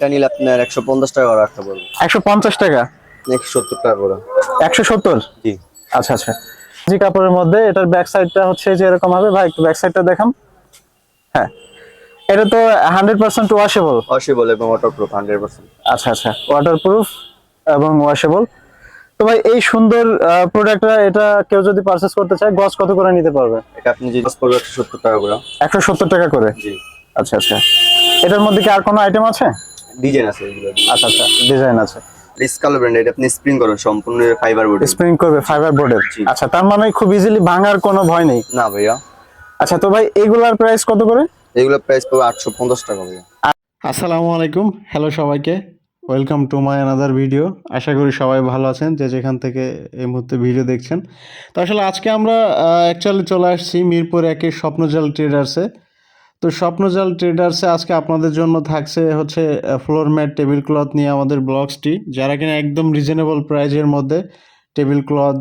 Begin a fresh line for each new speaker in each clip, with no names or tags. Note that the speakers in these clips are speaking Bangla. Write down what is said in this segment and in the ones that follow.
এটা নিলে আপনার একশো পঞ্চাশ টাকা করে রাখতে পারব
একশো পঞ্চাশ টাকা?
একশো সত্তর টাকা করে।
একশো সত্তর?
জি।
আচ্ছা আচ্ছা। জি কাপড়ের মধ্যে এটার ব্যাক সাইডটা হচ্ছে যে এরকম হবে। ভাই একটু ব্যাক সাইডটা দেখাম হ্যাঁ। এটা তো হান্ড্রেড পার্সেন্ট ওয়াশেবল
অসিবল এবং ওয়াটারপ্রুফ হান্ড্রেড পার্সেন্ট
আচ্ছা আচ্ছা। ওয়াটারপ্রুফ এবং ওয়াশেবল তো ভাই এই সুন্দর প্রোডাক্টটা এটা কেউ যদি পারচেস করতে চায় গজ কত করে নিতে পারবে?
এটা আপনি যে পড়বে একশো সত্তর টাকা করে।
একশো সত্তর টাকা করে?
জি।
আচ্ছা আচ্ছা। এটার মধ্যে কি আর কোনো আইটেম আছে?
ডিজাইন আছে এগুলো?
আচ্ছা আচ্ছা ডিজাইন আছে।
স্কাল ব্র্যান্ড এটা আপনি স্প্রিং করবেন সম্পূর্ণ ফাইবার বডি
স্প্রিং করবে ফাইবার বোর্ডের আচ্ছা তার মানে খুব ইজিলি ভাঙার কোনো ভয় নেই?
না ভাইয়া।
আচ্ছা তো ভাই এইগুলার প্রাইস কত করে?
এগুলো প্রাইস পাবে আটশো পঞ্চাশ টাকা ভাইয়া।
আসসালামু আলাইকুম হ্যালো সবাইকে। Welcome to my another video আশা করি সবাই ভালো আছেন যে যেখান থেকে এই মুহূর্তে ভিডিও দেখছেন। তো আসলে আজকে আমরা অ্যাকচুয়ালি চলে আসছি মিরপুর একের স্বপ্নজাল ট্রেডার্সে তো স্বপ্নজাল ট্রেডার্সে আজকে আপনাদের জন্য থাকছে হচ্ছে ফ্লোর ম্যাট টেবিল ক্লথ নিয়ে আমাদের ব্লগসটি যারা কিনা একদম রিজনেবল প্রাইজের মধ্যে table cloth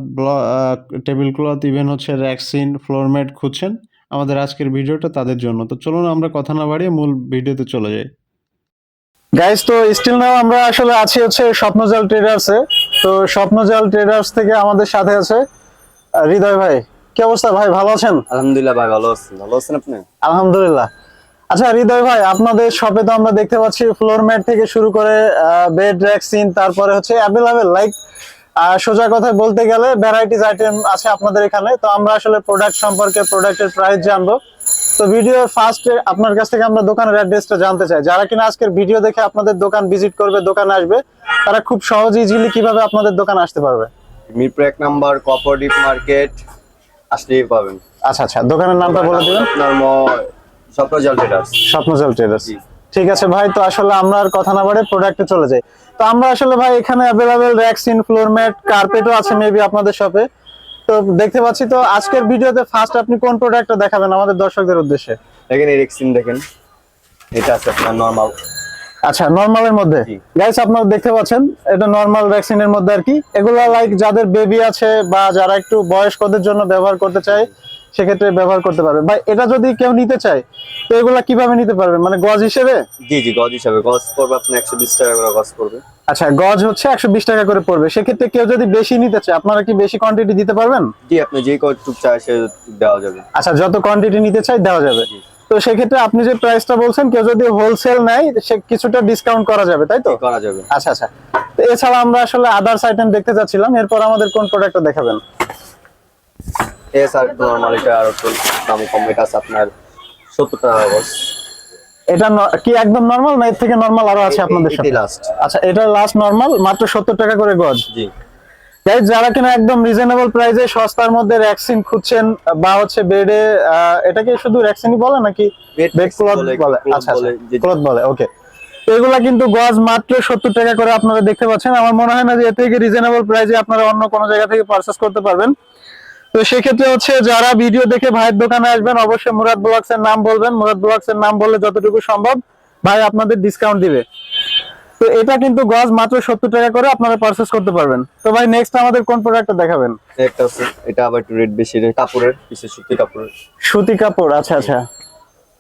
table cloth even হচ্ছে র্যাক্সিন ফ্লোর ম্যাট খুঁজছেন আমাদের আজকের ভিডিওটা তাদের জন্য। তো চলুন আমরা কথা না বাড়িয়ে মূল ভিডিওতে চলে যাই। গাইস তো স্টিল নাও আমরা আসলে আছি হচ্ছে স্বপ্নজাল ট্রেডার্সে তো স্বপ্নজাল ট্রেডার্স থেকে আমাদের সাথে আছে হৃদয় ভাই। কি অবস্থা ভাই ভালো আছেন?
আলহামদুলিল্লাহ ভাই ভালো আছেন ভালো আছেন আপনি?
আলহামদুলিল্লাহ। আচ্ছা হৃদয় ভাই আপনাদের শপে তো আমরা দেখতে পাচ্ছি ফ্লোর ম্যাট থেকে শুরু করে বেড র্যাক্সিন তারপরে হচ্ছে অ্যাভেলেবেল লাইক সোজা কথা বলতে গেলে ভ্যারাইটিস আইটেম আছে আপনাদের এখানে। তো আমরা আসলে প্রোডাক্ট সম্পর্কে প্রোডাক্টের প্রাইস জানব। তো ভিডিও ফার্স্টে আপনার কাছ থেকে আমরা দোকানের অ্যাড্রেসটা জানতে চাই। যারা কিনা আজকের ভিডিও দেখে আপনাদের দোকান ভিজিট করবে দোকানে আসবে তারা খুব সহজ ইজিলি কীভাবে আপনাদের দোকান আসতে পারবে?
মিরপুর এক নাম্বার কোঅপারেটিভ মার্কেট আসলেই পাবেন।
আচ্ছা আচ্ছা দোকানের নামটা বলে দিবেন?
স্বপ্নজাল ট্রেডার্স
স্বপ্নজল ট্রেডার্স ঠিক আছে ভাই তো আসলে আমরা আর কথা না বাড়ে প্রোডাক্টে চলে যাই। তো আমরা আসলে ভাই এখানে অ্যাভেলেবেল র্যাক্সিন ফ্লোর ম্যাট কার্পেটও আছে মেবি আপনাদের শপে তো দেখতে পাচ্ছি তো আজকের ভিডিওতে ফার্স্ট আপনি কোন প্রোডাক্টটা দেখাবেন আমাদের দর্শকদের উদ্দেশ্যে?
দেখেন এই রেক্সিন দেখেন। এটা আছে আপনার নর্মাল
আচ্ছা নর্মালের মধ্যে। গাইস আপনারা দেখতে পাচ্ছেন এটা নর্মাল ভ্যাকসিনের মধ্যে আর কি। এগুলো লাইক যাদের বেবি আছে বা যারা একটু বয়স্কদের জন্য ব্যবহার করতে চায় সেক্ষেত্রে ব্যবহার করতে পারবে। ভাই এটা যদি কেউ নিতে চায় তো এগুলা কীভাবে নিতে পারবে? মানে গজ হিসেবে?
জি জি গজ হিসাবে। গজ পড়বে আপনি একশো বিশ টাকা করে গজ পড়বে।
আচ্ছা গজ হচ্ছে একশো বিশ টাকা করে পড়বে। সেক্ষেত্রে কেউ যদি বেশি নিতে চায় আপনারা কি বেশি কোয়ান্টিটি দিতে পারবেন?
জি আপনি যে কটুক চায় সে দেওয়া যাবে।
আচ্ছা যত কোয়ান্টিটি নিতে চাই দেওয়া যাবে।
জি।
তো সেক্ষেত্রে আপনি যে প্রাইসটা বলছেন কেউ যদি হোলসেল নেয় সে কিছুটা ডিসকাউন্ট করা যাবে তাই তো?
করা যাবে।
আচ্ছা আচ্ছা। তো এছাড়া আমরা আসলে আদার্স আইটেম দেখতে চাচ্ছিলাম এরপর আমাদের কোন প্রোডাক্টটা দেখাবেন?
এস আর নর্মাল এটা আর একটু দাম কম এটা আছে আপনার সত্তর টাকা গজ
এটা কি একদম নরমাল না এর থেকে নরমাল আরও আছে আপনাদের সাথে?
লাস্ট
আচ্ছা এটা লাস্ট নরমাল মাত্র সত্তর টাকা করে গজ।
জি।
যারা কিনা একদম রিজনেবল প্রাইসে সস্তার মধ্যে ভ্যাকসিন খুঁজছেন বা হচ্ছে বেডে এটাকে শুধু ভ্যাকসিনই বলে নাকি বেড ক্লথ
বলে,
বলে? আচ্ছা ক্লথ বলে ওকে এগুলা কিন্তু গজ মাত্র সত্তর টাকা করে আপনারা দেখতে পাচ্ছেন। আমার মনে হয় না যে এর থেকে রিজনেবল প্রাইসে আপনারা অন্য কোনো জায়গা থেকে পারচেস করতে পারবেন। তো সেক্ষেত্রে হচ্ছে যারা ভিডিও দেখে ভাইয়ের দোকানে আসবেন অবশ্যই মুরাদ ব্লগস এর নাম বলবেন। মুরাদ ব্লগস এর নাম বললে যতটুকু সম্ভব ভাই আপনাদের ডিসকাউন্ট দিবে। তো এটা কিন্তু গজ মাত্র সত্তর টাকা করে আপনারা পারচেস করতে পারবেন। তো ভাই নেক্সট আমাদের কোন প্রোডাক্টটা দেখাবেন?
একটা আছে এটা আবার একটু রেট বেশি এটা কাপড়ের পিসে সুতি কাপড়ের।
সুতি কাপড় আচ্ছা আচ্ছা।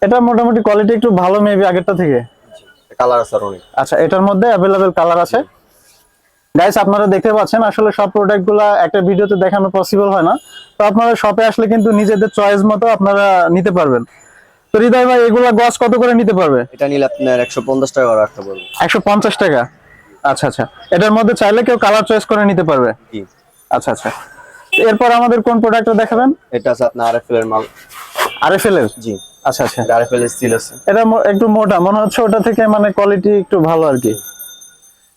এটা মোটামুটি কোয়ালিটি একটু ভালো মেবি আগেরটা থেকে?
কালার আছে অনেক।
আচ্ছা এটার মধ্যে অ্যাভেলেবেল কালার আছে। গাইস আপনারা দেখতে পাচ্ছেন আসলে সব প্রোডাক্টগুলা একটা ভিডিওতে দেখানো পসিবল হয় না। তো আপনারা শপে আসলে কিন্তু নিজেদের চয়েস মতো আপনারা নিতে পারবেন। তো হৃদয় ভাই এগুলা গজ কত করে নিতে পারবে?
এটা নিলে আপনার একশো পঞ্চাশ টাকা করে রাখতে পারব।
একশো পঞ্চাশ টাকা? আচ্ছা আচ্ছা। এটার মধ্যে চাইলে কেউ কালার চয়েস করে নিতে পারবে?
জি।
আচ্ছা আচ্ছা। এরপর আমাদের কোন প্রোডাক্টটা দেখাবেন?
এটা আছে আপনার আরএফএল এর মাল।
আরএফএল এর?
জি।
আচ্ছা আচ্ছা।
আরএফএল স্টিল আছে।
এটা একটু মোটা মনে হচ্ছে ওটা থেকে মানে কোয়ালিটি একটু ভালো আর কি।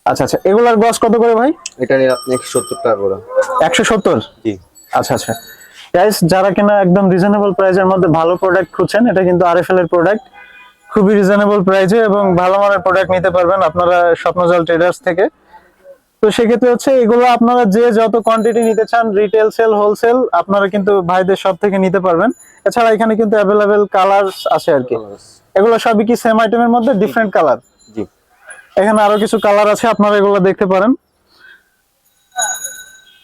আচ্ছা আচ্ছা। এগুলার গজ কত করে ভাই?
এটা নিলে আপনি সত্তর টাকা করে।
একশো সত্তর?
জি।
আচ্ছা আচ্ছা। গাইস যারা কিনা একদম রিজনেবল প্রাইসের মধ্যে ভালো প্রোডাক্ট খুঁজছেন এটা কিন্তু আরএফএল এর প্রোডাক্ট খুবই রিজনেবল প্রাইসে এবং ভালো মানের প্রোডাক্ট নিতে পারবেন আপনারা স্বপ্নজল ট্রেডার্স থেকে। তো সেক্ষেত্রে হচ্ছে এগুলো আপনারা যে যত কোয়ান্টিটি নিতে চান রিটেল সেল হোলসেল আপনারা কিন্তু ভাইদের সব থেকে নিতে পারবেন। এছাড়া এখানে কিন্তু অ্যাভেলেবেল কালার আছে আর কি। এগুলো সবই কি সেম আইটেমের মধ্যে? ডিফারেন্ট কালার
জি।
এখানে আরও কিছু কালার আছে আপনারা এগুলো দেখতে পারেন।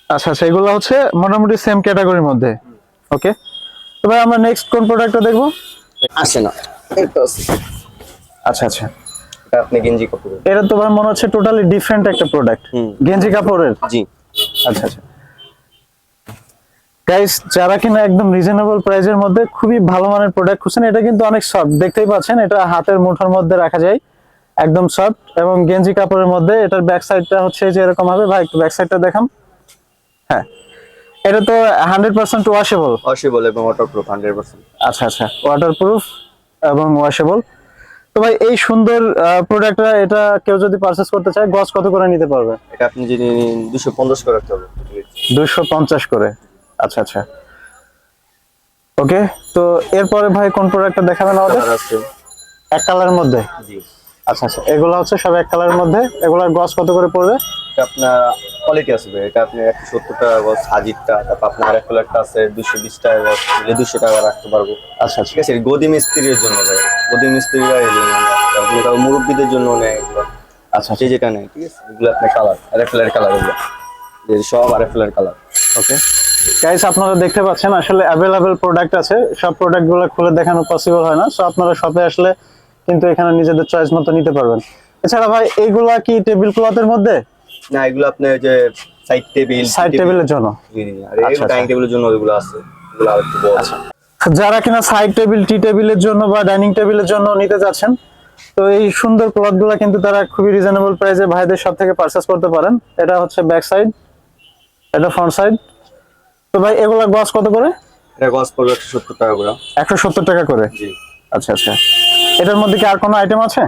আচ্ছা সেগুলো হচ্ছে মোটামুটি সেম ক্যাটাগরির মধ্যে। ওকে তো ভাই আমরা নেক্সট কোন প্রোডাক্টটা দেখব?
আসে না। এটা আছে।
আচ্ছা আচ্ছা।
এটা আপনি গেঞ্জি কাপড়ের
এটা তো ভাই মনে হচ্ছে টোটালি ডিফারেন্ট একটা প্রোডাক্ট। গেঞ্জি কাপড়ের?
জি।
আচ্ছা আচ্ছা। গাইস যারা কিনা একদম রিজনেবল প্রাইসের মধ্যে খুবই ভালো মানের প্রোডাক্ট খুঁজছেন এটা কিন্তু অনেক সফট দেখতেই পাচ্ছেন এটা হাতের মুঠোর মধ্যে রাখা যায় একদম সফট এবং গেঞ্জি কাপড়ের মধ্যে এটার ব্যাক সাইডটা হচ্ছে যে এরকম হবে। ভাই একটু ব্যাক সাইডটা দেখাম হ্যাঁ। এটা তো হান্ড্রেড পার্সেন্ট ওয়াশেবল
অসিবল এবং ওয়াটারপ্রুফ হান্ড্রেড পার্সেন্ট
আচ্ছা আচ্ছা। ওয়াটারপ্রুফ এবং ওয়াশেবল তো ভাই এই সুন্দর প্রোডাক্টটা এটা কেউ যদি পারচেস করতে চায় গজ কত করে নিতে পারবে?
এটা আপনি যদি দুশো পঞ্চাশ করে রাখতে হবে।
দুইশো পঞ্চাশ করে। আচ্ছা আচ্ছা। ওকে তো এরপরে ভাই কোন প্রোডাক্টটা দেখাবেন আমাদের? এক কালারের মধ্যে?
জি।
আচ্ছা আচ্ছা। এগুলো হচ্ছে সব এক কালারের মধ্যে। এগুলোর গজ কত করে পড়বে?
আপনার কোয়ালিটি আসবে এটা আপনি একশো সত্তর টাকা গজ হাজিরটা তারপর আপনার আরেক কালারটা আছে দুশো বিশ টাকা গজ নিলে দুশো টাকা রাখতে পারব।
আচ্ছা আচ্ছা।
ঠিক আছে গদি মিস্ত্রির জন্য ভাই। গদি মিস্ত্রিরা এই জন্য তারপরে মুরব্বীদের জন্য নেয় এগুলো।
আচ্ছা
যে যেটা নেয় ঠিক আছে এগুলো আপনার কালার আরেক কালার কালার এগুলো। সব আরেক কালার কালার
ওকে গাইস আপনারা দেখতে পাচ্ছেন আসলে অ্যাভেলেবেল প্রোডাক্ট আছে। সব প্রোডাক্টগুলো খুলে দেখানো পসিবল হয় না। সো আপনারা শপে আসলে কিন্তু এখানে নিজেদের চয়েস মতো নিতে পারবেন। এছাড়া ভাই এইগুলা কি টেবিল ক্লথের মধ্যে?
না এগুলো আপনার যে সাইড টেবিল
সাইড টেবিলের জন্য?
আর
আচ্ছা,
ডাইনিং টেবিলের জন্য ওইগুলো আছে। এগুলো আর একটু বড়
যারা কিনা সাইড টেবিল টি টেবিলের জন্য বা ডাইনিং টেবিলের জন্য নিতে যাচ্ছেন তো এই সুন্দর ক্লথগুলো কিন্তু তারা খুবই রিজনেবল প্রাইসে ভাইদের সব থেকে পারচেস করতে পারেন। এটা হচ্ছে ব্যাক সাইড এটা ফ্রন্ট সাইড তো ভাই এগুলা গজ কত করে?
এটা গজ পড়বে একশো সত্তর টাকা করে।
একশো সত্তর টাকা করে?
জি।
আচ্ছা আচ্ছা। এটার মধ্যে কি আর কোনো আইটেম আছে?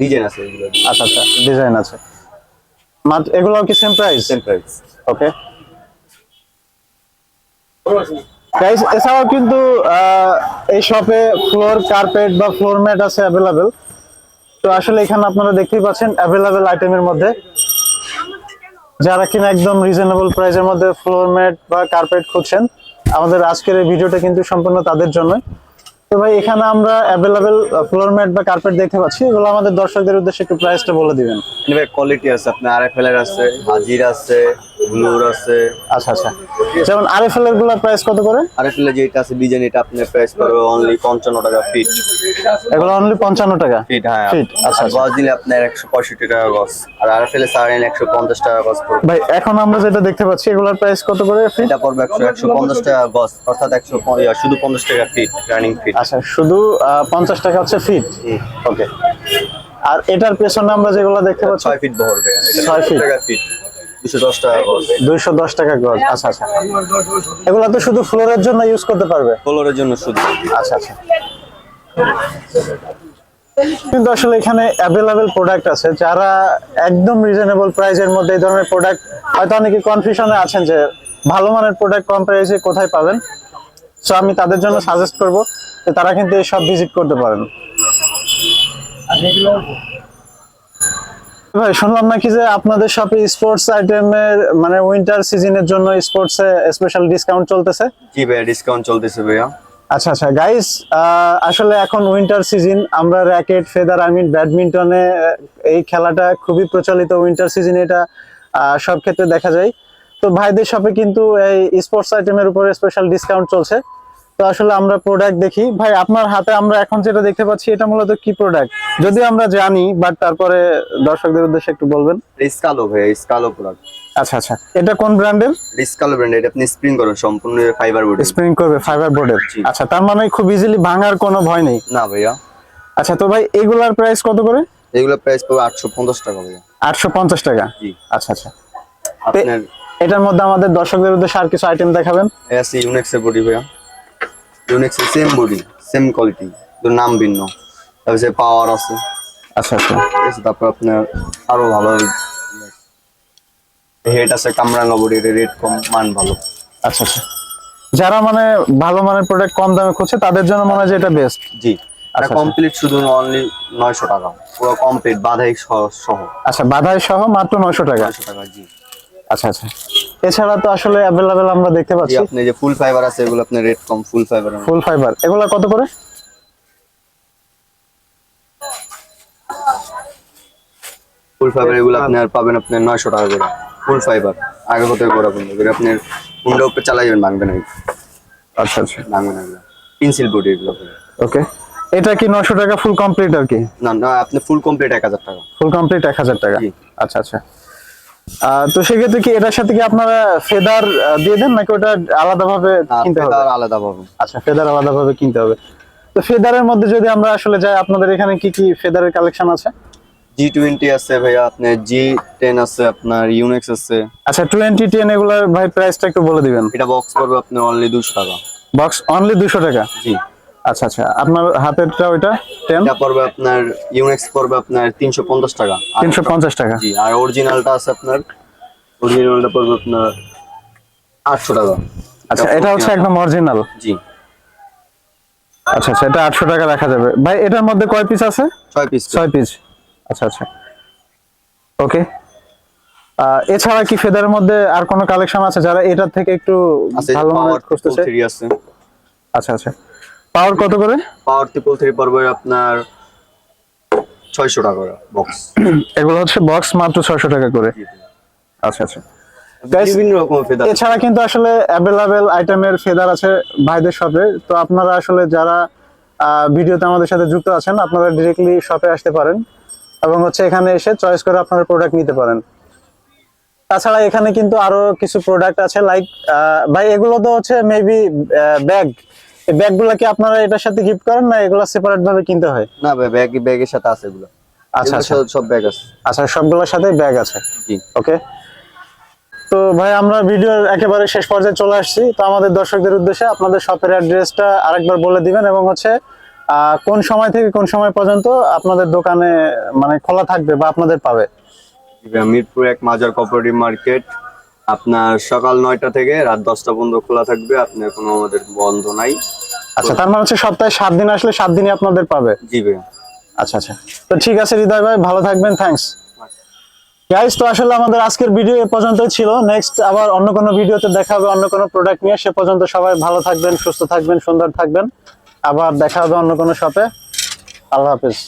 ডিজাইন আছে এগুলো।
আচ্ছা আচ্ছা। ডিজাইন আছে। এগুলোও কি same price
same price
okay guys এছাড়াও কিন্তু এই শপে ফ্লোর কার্পেট বা ফ্লোর ম্যাট আছে অ্যাভেলেবেল তো আসলে এখানে আপনারা দেখতেই পাচ্ছেন অ্যাভেলেবেল আইটেমের মধ্যে। যারা কিনা একদম রিজনেবল প্রাইসের মধ্যে ফ্লোর ম্যাট বা কার্পেট খুঁজছেন আমাদের আজকের এই ভিডিওটা কিন্তু সম্পূর্ণ তাদের জন্য তো ভাই, এখানে আমরা অ্যাভেলেবেল ফ্লোর ম্যাট বা কার্পেট দেখতে পাচ্ছি। এগুলো আমাদের দর্শকদের উদ্দেশ্যে একটু প্রাইসটা বলে দিবেন।
কোয়ালিটি আছে, আপনার আর এফ আছে, হাজির আছে। ব্লুর আছে।
আচ্ছা আচ্ছা। যেমন আরএফএল এরগুলা প্রাইস কত করে?
আর এফ যেটা আছে ডিজাইন এটা আপনার প্রাইস পড়বে অনলি পঞ্চান্ন টাকা ফিট
এগুলো অনলি পঞ্চান্ন টাকা?
ফিট হ্যাঁ।
Feet, আচ্ছা,
গজ দিলে আপনার একশো পঁয়ষট্টি টাকা গজ। আর আর এফ এল সারেন একশো পঞ্চাশ টাকা গজ পড়বে।
ভাই এখন আমরা যেটা দেখতে পাচ্ছি এগুলোর প্রাইস কত করে ফিট
এটা পড়বে একশো একশো পঞ্চাশ টাকা গজ। অর্থাৎ একশো প- ইয়া, শুধু পঞ্চাশ টাকা ফিট রানিং ফিট
আচ্ছা শুধু পঞ্চাশ টাকা হচ্ছে ফিট ওকে আর এটার পেছনে আমরা যেগুলো দেখতে পাচ্ছি
ছয় ফিট
feet।
টাকা ফিট দুশো দশ টাকা গজ
দুইশো দশ টাকা গজ। আচ্ছা আচ্ছা। এগুলো তো শুধু ফ্লোরের জন্য ইউজ করতে পারবে?
ফ্লোরের জন্য শুধু।
আচ্ছা আচ্ছা। কিন্তু আসলে এখানে অ্যাভেলেবেল প্রোডাক্ট আছে যারা একদম রিজনেবল প্রাইসের মধ্যে এই ধরনের প্রোডাক্ট হয়তো অনেকে কনফিউশনে আছেন যে ভালো মানের প্রোডাক্ট কম প্রাইসে কোথায় পাবেন। সো আমি তাদের জন্য সাজেস্ট করব যে তারা কিন্তু এই সব ভিজিট করতে পারেন। ভাই শুনলাম নাকি যে আপনাদের শপে স্পোর্টস আইটেমের মানে উইন্টার সিজনের জন্য স্পোর্টসে স্পেশাল ডিসকাউন্ট চলতেছে?
জি ভাইয়া ডিসকাউন্ট চলতেছে ভাইয়া।
আচ্ছা আচ্ছা গাইস আসলে এখন উইন্টার সিজন আমরা র্যাকেট ফেদার আই মিন ব্যাডমিন্টনে এই খেলাটা খুবই প্রচলিত উইন্টার সিজনে এটা সব ক্ষেত্রে দেখা যায়। তো ভাইদের শপে কিন্তু এই স্পোর্টস আইটেমের উপরে স্পেশাল ডিসকাউন্ট চলছে। তো আসলে আমরা প্রোডাক্ট দেখি। ভাই আপনার হাতে আমরা এখন যেটা দেখতে পাচ্ছি এটা মূলত কি প্রোডাক্ট যদি আমরা জানি বাট তারপরে দর্শকদের উদ্দেশ্যে একটু বলবেন।
রিস্কালো ভাইয়া রিস্কালো প্রোডাক্ট
আচ্ছা আচ্ছা। এটা কোন ব্র্যান্ডের?
রিস্কালো ব্র্যান্ড এটা আপনি স্প্রিং করেন সম্পূর্ণ ফাইবার বডি
স্প্রিং করবে ফাইবার বোর্ডের আচ্ছা তার মানে খুব ইজিলি ভাঙার কোনো ভয় নেই?
না ভাইয়া।
আচ্ছা তো ভাই এগুলার প্রাইস কত করে?
এগুলো প্রাইস পড়বে আটশো পঞ্চাশ টাকা ভাইয়া।
আটশো পঞ্চাশ টাকা?
জি।
আচ্ছা আচ্ছা।
আপনার
এটার মধ্যে আমাদের দর্শকদের উদ্দেশ্যে আর কিছু আইটেম দেখাবেন?
এই আছে ইউনেক্সের বডি ভাইয়া। ইউনেক্সের সেম বডি সেম কোয়ালিটি তো নাম ভিন্ন। তারপরে পাওয়ার আছে।
আচ্ছা আচ্ছা।
ঠিক আছে তারপর আপনার আরও ভালো হেড আছে কামরাঙ্গা বডি রেট কম মান ভালো।
আচ্ছা আচ্ছা। যারা মানে ভালো মানের প্রোডাক্ট কম দামে খুঁজছে তাদের জন্য মনে হয় যে এটা বেস্ট
জি। এটা
আচ্ছা,
কমপ্লিট শুধু অনলি নয়শো টাকা। পুরো কমপ্লিট বাধাই সহ।
আচ্ছা বাধাই সহ মাত্র নয়শো টাকা।
নয়শো টাকা জি।
আচ্ছা আচ্ছা। এছাড়া তো আসলে অ্যাভেলেবেল আমরা দেখতে পাচ্ছি।
আপনি যে ফুল ফাইবার আছে এগুলো আপনার রেট কম ফুল ফাইবার
ফুল ফাইবার এগুলা কত করে?
ফুল ফাইবার এগুলো আপনার পাবেন আপনার নয়শো টাকা করে। ফুল ফাইবার আগে হতে করে বন্ধু করে? আপনার ফোনটা উপরে চালাই যাবেন ভাঙবে না
আচ্ছা আচ্ছা।
ভাঙবে না পেন্সিল বডি এগুলো
ওকে এটা কি নশো টাকা ফুল কমপ্লিট আর কি?
না না আপনি ফুল কমপ্লিট এক হাজার টাকা।
ফুল কমপ্লিট এক হাজার টাকা।
জি।
আচ্ছা আচ্ছা। তো সেক্ষেত্রে কি এটার সাথে কি আপনারা ফেদার দিয়ে দেন নাকি ওটা আলাদাভাবে কিনতে হবে?
আর আলাদা পাবো
আচ্ছা ফেদার আলাদাভাবে কিনতে হবে। তো ফেদারের মধ্যে যদি আমরা আসলে যাই আপনাদের এখানে কি কি ফেদারের কালেকশন আছে?
জি টোয়েন্টি আছে ভাইয়া আপনার জি টেন আছে আপনার ইউনেক্স আছে।
আচ্ছা টোয়েন্টি টেন এগুলোর ভাই প্রাইসটা একটু বলে দিবেন।
এটা বক্স করবে আপনার অনলি দুশো টাকা।
বক্স অনলি দুশো টাকা?
জি।
আচ্ছা আচ্ছা। আপনার হাতেরটা ওইটা? টেন?
এটা পড়বে আপনার ইউনেক্স পড়বে আপনার তিনশো পঞ্চাশ টাকা। আর-
তিনশো পঞ্চাশ টাকা।
জি আর অরিজিনালটা আছে আপনার অরিজিনালটা পড়বে আপনার আটশো টাকা।
আচ্ছা এটা হচ্ছে একদম অরিজিনাল
জি।
আচ্ছা আচ্ছা এটা আটশো টাকা রাখা যাবে। ভাই এটার মধ্যে কয় পিস আছে?
ছয় পিস
ছয় পিস আচ্ছা আচ্ছা। ওকে এছাড়া কি ফেদারের মধ্যে আর কোনো কালেকশন আছে যারা এটার থেকে একটু ভালো মানের খুঁজতেছে? আচ্ছা আচ্ছা। পাওয়ার কত করে?
পাওয়ার ট্রিপল থ্রি পড়বে আপনার ছয়শো টাকা বক্স
এগুলো হচ্ছে বক্স মাত্র ছয়শো টাকা করে। আচ্ছা আচ্ছা।
বিভিন্ন রকম ফেদার
এছাড়া কিন্তু আসলে অ্যাভেলেবেল আইটেমের ফেদার আছে ভাইদের শপে তো আপনারা আসলে যারা ভিডিওতে আমাদের সাথে যুক্ত আছেন আপনারা ডিরেক্টলি শপে আসতে পারেন এবং হচ্ছে এখানে এসে চয়েস করে আপনারা প্রোডাক্ট নিতে পারেন। তাছাড়া এখানে কিন্তু আরও কিছু প্রোডাক্ট আছে লাইক ভাই এগুলো তো হচ্ছে মেবি ব্যাগ এই ব্যাগগুলো কি আপনারা এটার সাথে গিফট করেন না এগুলো সেপারেট ভাবে কিনতে হয়?
না ভাই ব্যাগ ব্যাগের সাথে আছে এগুলো।
আচ্ছা আচ্ছা।
সব ব্যাগ আছে।
আচ্ছা সবগুলোর সাথে ব্যাগ আছে?
জি।
ওকে। তো ভাই আমরা ভিডিওর একেবারে শেষ পর্যায়ে চলে আসছি। তো আমাদের দর্শকদের উদ্দেশ্যে আপনাদের শপের অ্যাড্রেসটা আরেকবার বলে দিবেন এবং হচ্ছে কোন সময় থেকে কোন সময় পর্যন্ত আপনাদের দোকানে মানে খোলা থাকবে বা আপনাদের পাবে?
মিরপুর এক মাজার কোঅপারেটিভ মার্কেট আপনার সকাল নয়টা থেকে রাত দশটা পর্যন্ত খোলা থাকবে আপনার কোনো আমাদের বন্ধ নাই।
আচ্ছা তার মানে হচ্ছে সপ্তাহে সাত দিন আসলে সাত দিনই আপনাদের পাবে?
জি ভাই
আচ্ছা আচ্ছা। তো ঠিক আছে হৃদয় ভাই ভালো থাকবেন থ্যাঙ্কস গাইস তো আসলে আমাদের আজকের ভিডিও এ পর্যন্তই ছিল। নেক্সট আবার অন্য কোনো ভিডিওতে দেখা হবে অন্য কোনো প্রোডাক্ট নিয়ে। সে পর্যন্ত সবাই ভালো থাকবেন সুস্থ থাকবেন সুন্দর থাকবেন। আবার দেখা হবে অন্য কোনো শপে আল্লাহ হাফিজ।